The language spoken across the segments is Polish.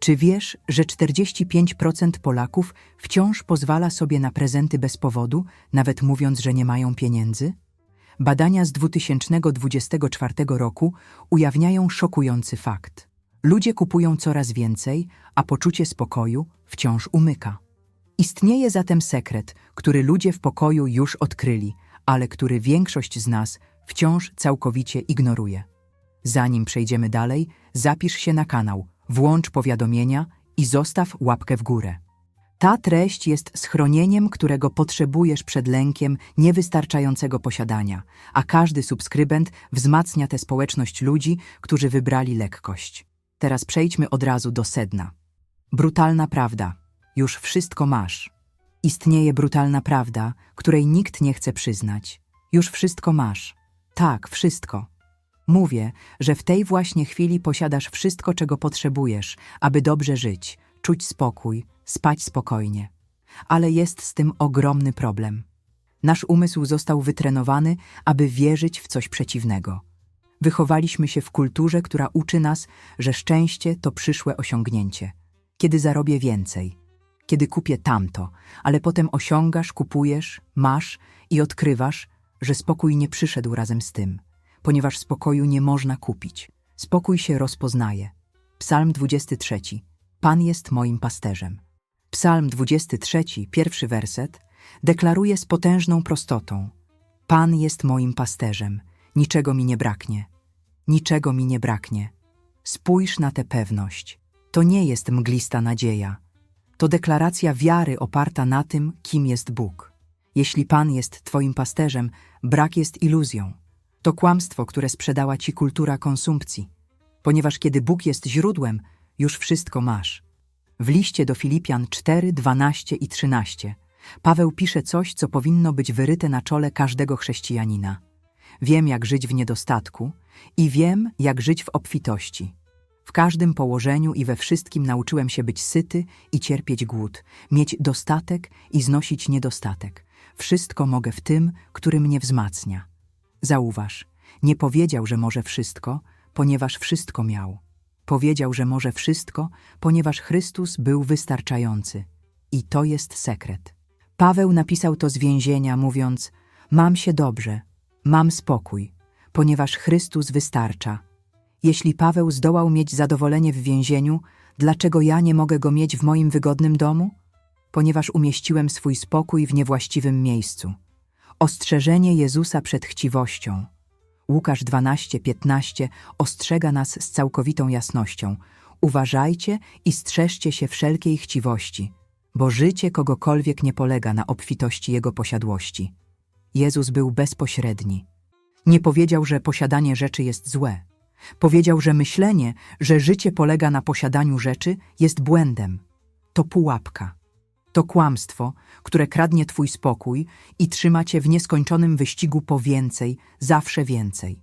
Czy wiesz, że 45% Polaków wciąż pozwala sobie na prezenty bez powodu, nawet mówiąc, że nie mają pieniędzy? Badania z 2024 roku ujawniają szokujący fakt. Ludzie kupują coraz więcej, a poczucie spokoju wciąż umyka. Istnieje zatem sekret, który ludzie w pokoju już odkryli, ale który większość z nas wciąż całkowicie ignoruje. Zanim przejdziemy dalej, zapisz się na kanał, włącz powiadomienia i zostaw łapkę w górę. Ta treść jest schronieniem, którego potrzebujesz przed lękiem niewystarczającego posiadania, a każdy subskrybent wzmacnia tę społeczność ludzi, którzy wybrali lekkość. Teraz przejdźmy od razu do sedna. Brutalna prawda. Już wszystko masz. Istnieje brutalna prawda, której nikt nie chce przyznać. Już wszystko masz. Tak, wszystko. Mówię, że w tej właśnie chwili posiadasz wszystko, czego potrzebujesz, aby dobrze żyć, czuć spokój, spać spokojnie. Ale jest z tym ogromny problem. Nasz umysł został wytrenowany, aby wierzyć w coś przeciwnego. Wychowaliśmy się w kulturze, która uczy nas, że szczęście to przyszłe osiągnięcie. Kiedy zarobię więcej, kiedy kupię tamto, ale potem osiągasz, kupujesz, masz i odkrywasz, że spokój nie przyszedł razem z tym, ponieważ spokoju nie można kupić. Spokój się rozpoznaje. Psalm 23. Pan jest moim pasterzem. Psalm 23, pierwszy werset, deklaruje z potężną prostotą: Pan jest moim pasterzem, niczego mi nie braknie. Niczego mi nie braknie. Spójrz na tę pewność. To nie jest mglista nadzieja. To deklaracja wiary oparta na tym, kim jest Bóg. Jeśli Pan jest Twoim pasterzem, brak jest iluzją. To kłamstwo, które sprzedała Ci kultura konsumpcji. Ponieważ kiedy Bóg jest źródłem, już wszystko masz. W liście do Filipian 4, 12 i 13 Paweł pisze coś, co powinno być wyryte na czole każdego chrześcijanina. Wiem, jak żyć w niedostatku i wiem, jak żyć w obfitości. W każdym położeniu i we wszystkim nauczyłem się być syty i cierpieć głód, mieć dostatek i znosić niedostatek. Wszystko mogę w tym, który mnie wzmacnia. Zauważ, nie powiedział, że może wszystko, ponieważ wszystko miał. Powiedział, że może wszystko, ponieważ Chrystus był wystarczający. I to jest sekret. Paweł napisał to z więzienia, mówiąc: Mam się dobrze, mam spokój, ponieważ Chrystus wystarcza. Jeśli Paweł zdołał mieć zadowolenie w więzieniu, dlaczego ja nie mogę go mieć w moim wygodnym domu? Ponieważ umieściłem swój spokój w niewłaściwym miejscu. Ostrzeżenie Jezusa przed chciwością. Łukasz 12:15 ostrzega nas z całkowitą jasnością. Uważajcie i strzeżcie się wszelkiej chciwości, bo życie kogokolwiek nie polega na obfitości jego posiadłości. Jezus był bezpośredni. Nie powiedział, że posiadanie rzeczy jest złe. Powiedział, że myślenie, że życie polega na posiadaniu rzeczy, jest błędem. To pułapka. To kłamstwo, które kradnie twój spokój i trzyma cię w nieskończonym wyścigu po więcej, zawsze więcej.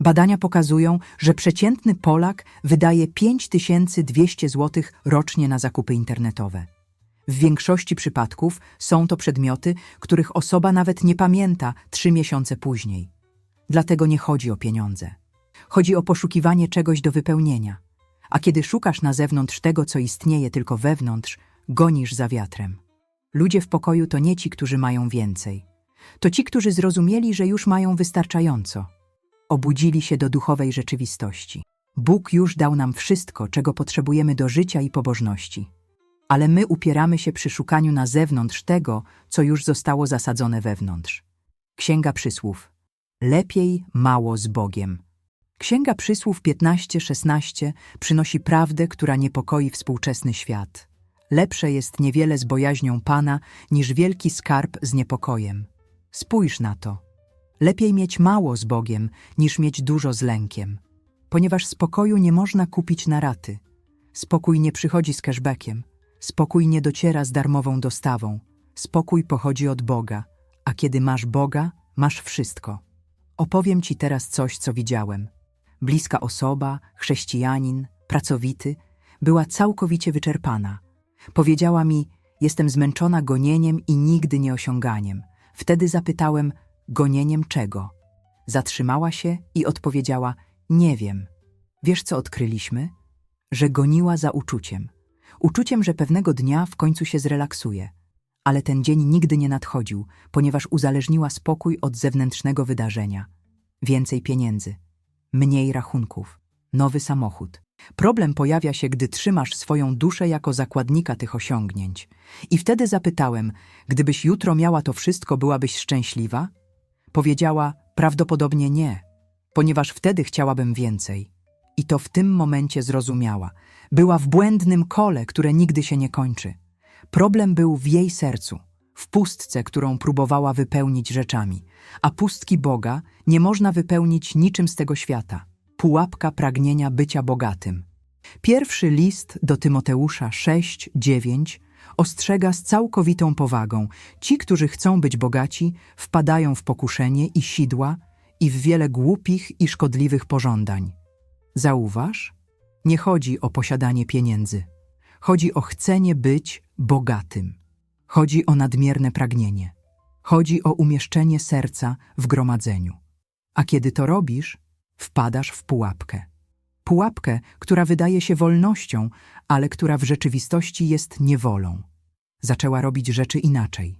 Badania pokazują, że przeciętny Polak wydaje 5200 zł rocznie na zakupy internetowe. W większości przypadków są to przedmioty, których osoba nawet nie pamięta trzy miesiące później. Dlatego nie chodzi o pieniądze. Chodzi o poszukiwanie czegoś do wypełnienia. A kiedy szukasz na zewnątrz tego, co istnieje tylko wewnątrz, gonisz za wiatrem. Ludzie w pokoju to nie ci, którzy mają więcej. To ci, którzy zrozumieli, że już mają wystarczająco. Obudzili się do duchowej rzeczywistości. Bóg już dał nam wszystko, czego potrzebujemy do życia i pobożności. Ale my upieramy się przy szukaniu na zewnątrz tego, co już zostało zasadzone wewnątrz. Księga Przysłów. Lepiej mało z Bogiem. Księga Przysłów 15-16 przynosi prawdę, która niepokoi współczesny świat. Lepsze jest niewiele z bojaźnią Pana, niż wielki skarb z niepokojem. Spójrz na to. Lepiej mieć mało z Bogiem, niż mieć dużo z lękiem. Ponieważ spokoju nie można kupić na raty. Spokój nie przychodzi z cashbackiem. Spokój nie dociera z darmową dostawą. Spokój pochodzi od Boga, a kiedy masz Boga, masz wszystko. Opowiem Ci teraz coś, co widziałem. Bliska osoba, chrześcijanin, pracowity, była całkowicie wyczerpana. Powiedziała mi, jestem zmęczona gonieniem i nigdy nie osiąganiem. Wtedy zapytałem, gonieniem czego? Zatrzymała się i odpowiedziała, nie wiem. Wiesz, co odkryliśmy? że goniła za uczuciem. Uczuciem, że pewnego dnia w końcu się zrelaksuje. Ale ten dzień nigdy nie nadchodził, ponieważ uzależniła spokój od zewnętrznego wydarzenia. Więcej pieniędzy, mniej rachunków, nowy samochód. Problem pojawia się, gdy trzymasz swoją duszę jako zakładnika tych osiągnięć. I wtedy zapytałem, gdybyś jutro miała to wszystko, byłabyś szczęśliwa? Powiedziała, prawdopodobnie nie, ponieważ wtedy chciałabym więcej. I to w tym momencie zrozumiała. Była w błędnym kole, które nigdy się nie kończy. Problem był w jej sercu, w pustce, którą próbowała wypełnić rzeczami, a pustki Boga nie można wypełnić niczym z tego świata. Pułapka pragnienia bycia bogatym. Pierwszy list do Tymoteusza 6-9 ostrzega z całkowitą powagą. Ci, którzy chcą być bogaci, wpadają w pokuszenie i sidła i w wiele głupich i szkodliwych pożądań. Zauważ, nie chodzi o posiadanie pieniędzy. Chodzi o chcenie być bogatym. Chodzi o nadmierne pragnienie. Chodzi o umieszczenie serca w gromadzeniu. A kiedy to robisz, wpadasz w pułapkę. Pułapkę, która wydaje się wolnością, ale która w rzeczywistości jest niewolą. Zaczęła robić rzeczy inaczej.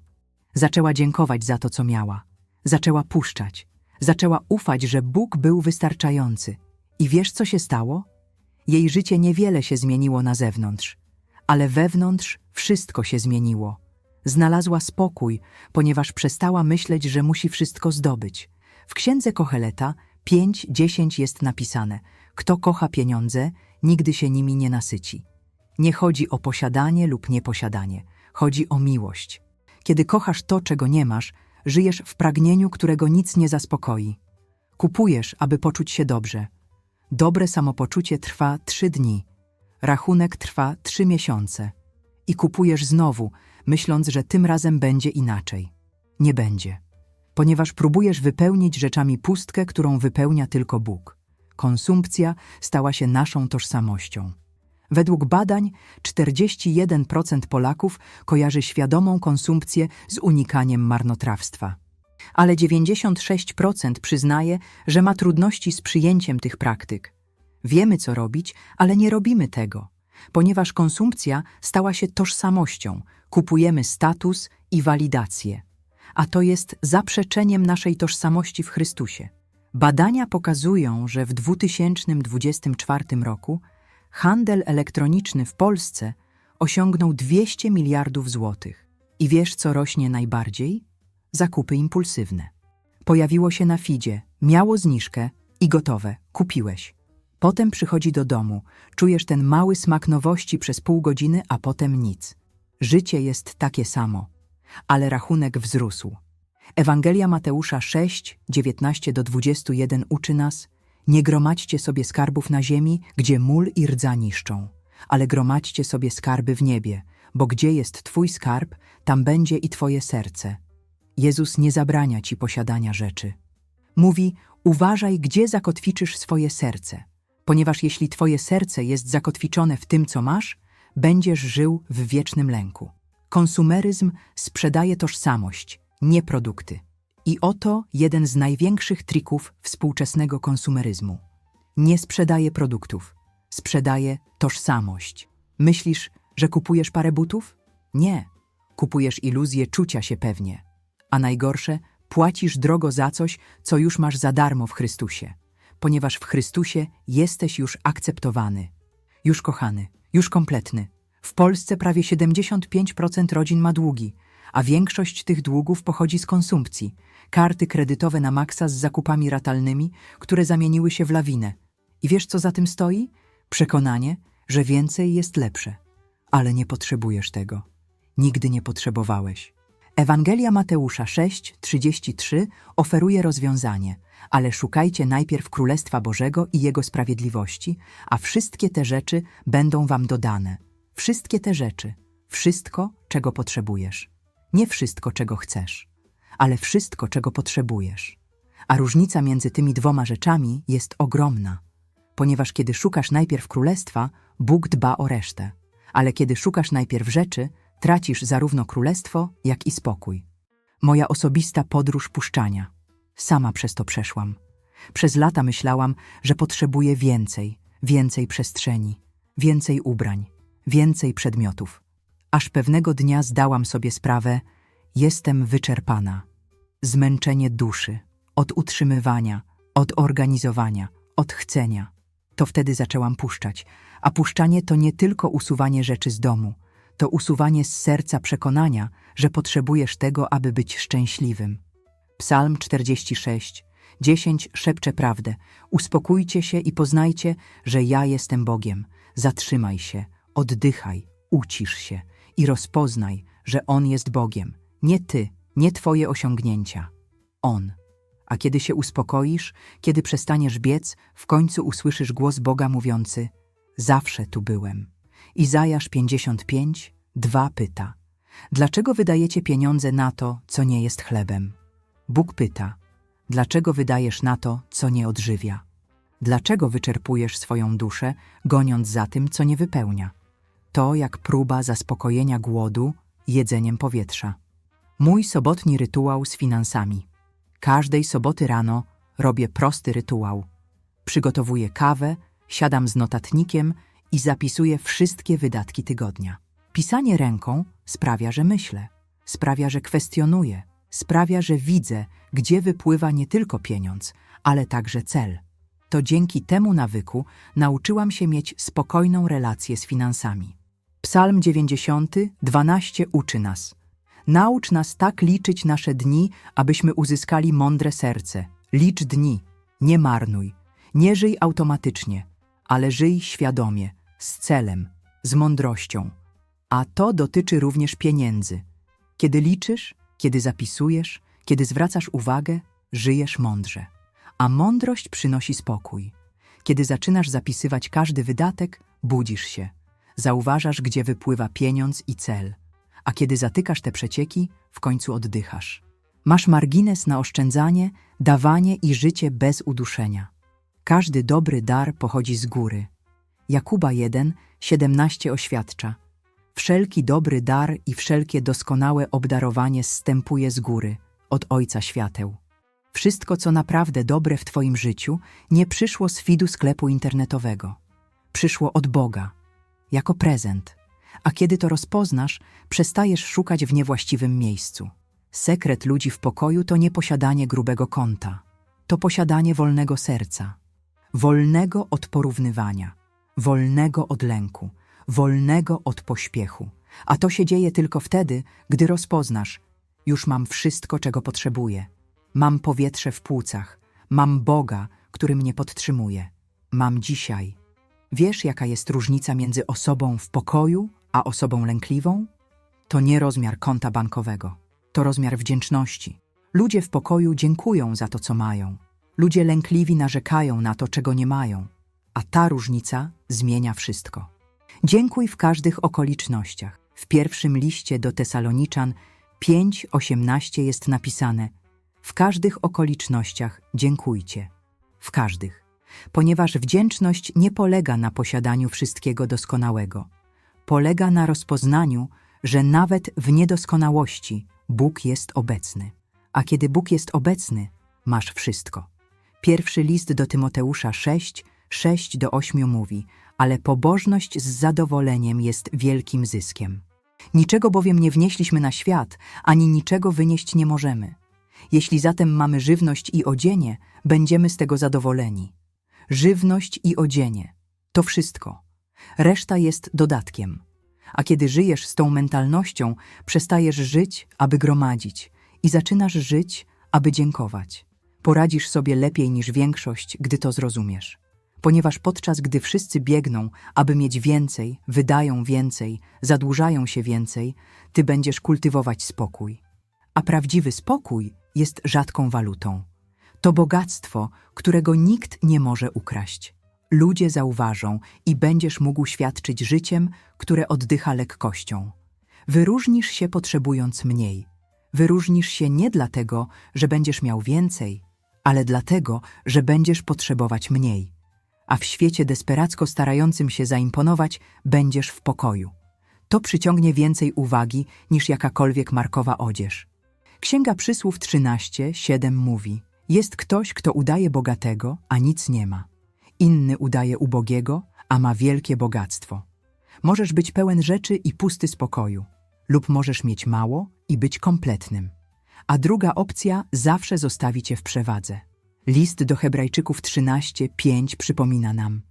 Zaczęła dziękować za to, co miała. Zaczęła puszczać. Zaczęła ufać, że Bóg był wystarczający. I wiesz, co się stało? Jej życie niewiele się zmieniło na zewnątrz, ale wewnątrz wszystko się zmieniło. Znalazła spokój, ponieważ przestała myśleć, że musi wszystko zdobyć. W księdze Koheleta 5-10 jest napisane: Kto kocha pieniądze, nigdy się nimi nie nasyci. Nie chodzi o posiadanie lub nieposiadanie, chodzi o miłość. Kiedy kochasz to, czego nie masz, żyjesz w pragnieniu, którego nic nie zaspokoi. Kupujesz, aby poczuć się dobrze. Dobre samopoczucie trwa trzy dni, rachunek trwa trzy miesiące. I kupujesz znowu, myśląc, że tym razem będzie inaczej. Nie będzie ponieważ próbujesz wypełnić rzeczami pustkę, którą wypełnia tylko Bóg. Konsumpcja stała się naszą tożsamością. Według badań 41% Polaków kojarzy świadomą konsumpcję z unikaniem marnotrawstwa. Ale 96% przyznaje, że ma trudności z przyjęciem tych praktyk. Wiemy, co robić, ale nie robimy tego, ponieważ konsumpcja stała się tożsamością, kupujemy status i walidację a to jest zaprzeczeniem naszej tożsamości w Chrystusie. Badania pokazują, że w 2024 roku handel elektroniczny w Polsce osiągnął 200 miliardów złotych. I wiesz, co rośnie najbardziej? Zakupy impulsywne. Pojawiło się na feedzie, miało zniżkę i gotowe, kupiłeś. Potem przychodzi do domu, czujesz ten mały smak nowości przez pół godziny, a potem nic. Życie jest takie samo ale rachunek wzrósł. Ewangelia Mateusza 6, 19-21 uczy nas Nie gromadźcie sobie skarbów na ziemi, gdzie mól i rdza niszczą, ale gromadźcie sobie skarby w niebie, bo gdzie jest Twój skarb, tam będzie i Twoje serce. Jezus nie zabrania Ci posiadania rzeczy. Mówi, uważaj, gdzie zakotwiczysz swoje serce, ponieważ jeśli Twoje serce jest zakotwiczone w tym, co masz, będziesz żył w wiecznym lęku. Konsumeryzm sprzedaje tożsamość, nie produkty. I oto jeden z największych trików współczesnego konsumeryzmu. Nie sprzedaje produktów, sprzedaje tożsamość. Myślisz, że kupujesz parę butów? Nie. Kupujesz iluzję czucia się pewnie. A najgorsze, płacisz drogo za coś, co już masz za darmo w Chrystusie, ponieważ w Chrystusie jesteś już akceptowany, już kochany, już kompletny. W Polsce prawie 75% rodzin ma długi, a większość tych długów pochodzi z konsumpcji. Karty kredytowe na maksa z zakupami ratalnymi, które zamieniły się w lawinę. I wiesz, co za tym stoi? Przekonanie, że więcej jest lepsze. Ale nie potrzebujesz tego. Nigdy nie potrzebowałeś. Ewangelia Mateusza 6:33 oferuje rozwiązanie, ale szukajcie najpierw Królestwa Bożego i Jego sprawiedliwości, a wszystkie te rzeczy będą wam dodane. Wszystkie te rzeczy, wszystko, czego potrzebujesz. Nie wszystko, czego chcesz, ale wszystko, czego potrzebujesz. A różnica między tymi dwoma rzeczami jest ogromna, ponieważ kiedy szukasz najpierw królestwa, Bóg dba o resztę, ale kiedy szukasz najpierw rzeczy, tracisz zarówno królestwo, jak i spokój. Moja osobista podróż puszczania. Sama przez to przeszłam. Przez lata myślałam, że potrzebuję więcej, więcej przestrzeni, więcej ubrań, więcej przedmiotów. Aż pewnego dnia zdałam sobie sprawę, jestem wyczerpana. Zmęczenie duszy, od utrzymywania, od organizowania, od chcenia. To wtedy zaczęłam puszczać, a puszczanie to nie tylko usuwanie rzeczy z domu, to usuwanie z serca przekonania, że potrzebujesz tego, aby być szczęśliwym. Psalm 46, 10 szepcze prawdę. Uspokójcie się i poznajcie, że ja jestem Bogiem. Zatrzymaj się, oddychaj, ucisz się i rozpoznaj, że On jest Bogiem. Nie ty, nie twoje osiągnięcia. On. A kiedy się uspokoisz, kiedy przestaniesz biec, w końcu usłyszysz głos Boga mówiący: Zawsze tu byłem. Izajasz 55, 2 pyta: Dlaczego wydajecie pieniądze na to, co nie jest chlebem? Bóg pyta: Dlaczego wydajesz na to, co nie odżywia? Dlaczego wyczerpujesz swoją duszę, goniąc za tym, co nie wypełnia? To jak próba zaspokojenia głodu jedzeniem powietrza. Mój sobotni rytuał z finansami. Każdej soboty rano robię prosty rytuał. Przygotowuję kawę, siadam z notatnikiem i zapisuję wszystkie wydatki tygodnia. Pisanie ręką sprawia, że myślę, sprawia, że kwestionuję, sprawia, że widzę, gdzie wypływa nie tylko pieniądz, ale także cel. To dzięki temu nawyku nauczyłam się mieć spokojną relację z finansami. Psalm 90, 12 uczy nas. Naucz nas tak liczyć nasze dni, abyśmy uzyskali mądre serce. Licz dni, nie marnuj, nie żyj automatycznie, ale żyj świadomie, z celem, z mądrością. A to dotyczy również pieniędzy. Kiedy liczysz, kiedy zapisujesz, kiedy zwracasz uwagę, żyjesz mądrze. A mądrość przynosi spokój. Kiedy zaczynasz zapisywać każdy wydatek, budzisz się. Zauważasz, gdzie wypływa pieniądz i cel. A kiedy zatykasz te przecieki, w końcu oddychasz. Masz margines na oszczędzanie, dawanie i życie bez uduszenia. Każdy dobry dar pochodzi z góry. Jakuba 1, 17 oświadcza. Wszelki dobry dar i wszelkie doskonałe obdarowanie zstępuje z góry, od Ojca Świateł. Wszystko, co naprawdę dobre w Twoim życiu, nie przyszło z fidu sklepu internetowego. Przyszło od Boga, jako prezent. A kiedy to rozpoznasz, przestajesz szukać w niewłaściwym miejscu. Sekret ludzi w pokoju to nie posiadanie grubego konta, to posiadanie wolnego serca, wolnego od porównywania, wolnego od lęku, wolnego od pośpiechu. A to się dzieje tylko wtedy, gdy rozpoznasz: już mam wszystko, czego potrzebuję. Mam powietrze w płucach, mam Boga, który mnie podtrzymuje. Mam dzisiaj. Wiesz, jaka jest różnica między osobą w pokoju a osobą lękliwą? To nie rozmiar konta bankowego, to rozmiar wdzięczności. Ludzie w pokoju dziękują za to, co mają. Ludzie lękliwi narzekają na to, czego nie mają. A ta różnica zmienia wszystko. Dziękuj w każdych okolicznościach. W pierwszym liście do Tesaloniczan 5:18 jest napisane: W każdych okolicznościach dziękujcie. W każdych. Ponieważ wdzięczność nie polega na posiadaniu wszystkiego doskonałego. Polega na rozpoznaniu, że nawet w niedoskonałości Bóg jest obecny. A kiedy Bóg jest obecny, masz wszystko. Pierwszy list do Tymoteusza 6, 6 do 8 mówi, ale pobożność z zadowoleniem jest wielkim zyskiem. Niczego bowiem nie wnieśliśmy na świat, ani niczego wynieść nie możemy. Jeśli zatem mamy żywność i odzienie, będziemy z tego zadowoleni. Żywność i odzienie to wszystko. Reszta jest dodatkiem. A kiedy żyjesz z tą mentalnością, przestajesz żyć, aby gromadzić i zaczynasz żyć, aby dziękować. Poradzisz sobie lepiej niż większość, gdy to zrozumiesz. Ponieważ podczas gdy wszyscy biegną, aby mieć więcej, wydają więcej, zadłużają się więcej, ty będziesz kultywować spokój. A prawdziwy spokój jest rzadką walutą. To bogactwo, którego nikt nie może ukraść. Ludzie zauważą i będziesz mógł świadczyć życiem, które oddycha lekkością. Wyróżnisz się potrzebując mniej. Wyróżnisz się nie dlatego, że będziesz miał więcej, ale dlatego, że będziesz potrzebować mniej. A w świecie desperacko starającym się zaimponować, będziesz w pokoju. To przyciągnie więcej uwagi niż jakakolwiek markowa odzież. Księga Przysłów 13, 7 mówi: Jest ktoś, kto udaje bogatego, a nic nie ma. Inny udaje ubogiego, a ma wielkie bogactwo. Możesz być pełen rzeczy i pusty spokoju, lub możesz mieć mało i być kompletnym. A druga opcja zawsze zostawi cię w przewadze. List do Hebrajczyków 13:5 przypomina nam: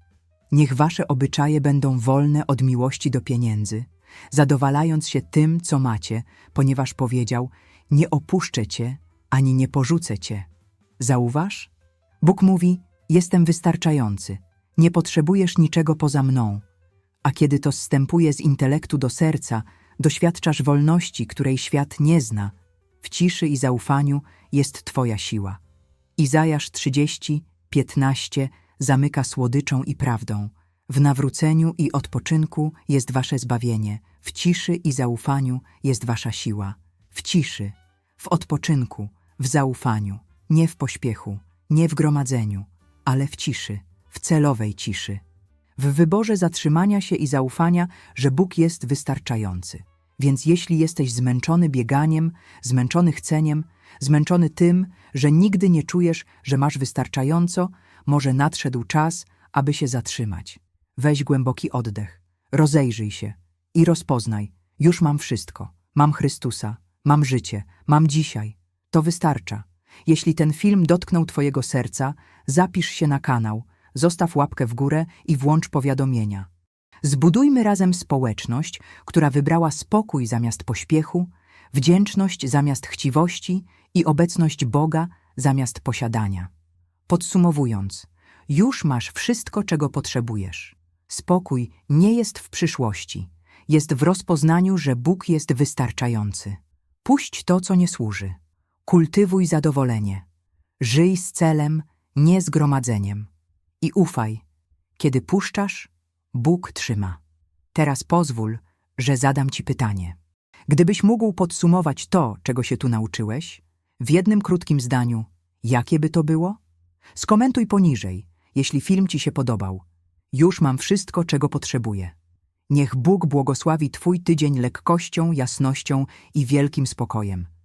Niech wasze obyczaje będą wolne od miłości do pieniędzy, zadowalając się tym, co macie, ponieważ powiedział: Nie opuszczę cię ani nie porzucę cię. Zauważ? Bóg mówi: Jestem wystarczający, nie potrzebujesz niczego poza mną. A kiedy to zstępuje z intelektu do serca, doświadczasz wolności, której świat nie zna. W ciszy i zaufaniu jest Twoja siła. Izajasz 30, 15 zamyka słodyczą i prawdą. W nawróceniu i odpoczynku jest Wasze zbawienie. W ciszy i zaufaniu jest Wasza siła. W ciszy, w odpoczynku, w zaufaniu, nie w pośpiechu, nie w gromadzeniu, ale w ciszy, w celowej ciszy. W wyborze zatrzymania się i zaufania, że Bóg jest wystarczający. Więc jeśli jesteś zmęczony bieganiem, zmęczony chceniem, zmęczony tym, że nigdy nie czujesz, że masz wystarczająco, może nadszedł czas, aby się zatrzymać. Weź głęboki oddech, rozejrzyj się i rozpoznaj: już mam wszystko. Mam Chrystusa, mam życie, mam dzisiaj. To wystarcza. Jeśli ten film dotknął Twojego serca, zapisz się na kanał, zostaw łapkę w górę i włącz powiadomienia. Zbudujmy razem społeczność, która wybrała spokój zamiast pośpiechu, wdzięczność zamiast chciwości i obecność Boga zamiast posiadania. Podsumowując, już masz wszystko, czego potrzebujesz. Spokój nie jest w przyszłości, jest w rozpoznaniu, że Bóg jest wystarczający. Puść to, co nie służy. Kultywuj zadowolenie. Żyj z celem, nie z gromadzeniem. I ufaj, kiedy puszczasz, Bóg trzyma. Teraz pozwól, że zadam ci pytanie. Gdybyś mógł podsumować to, czego się tu nauczyłeś, w jednym krótkim zdaniu, jakie by to było? Skomentuj poniżej, jeśli film ci się podobał. Już mam wszystko, czego potrzebuję. Niech Bóg błogosławi Twój tydzień lekkością, jasnością i wielkim spokojem.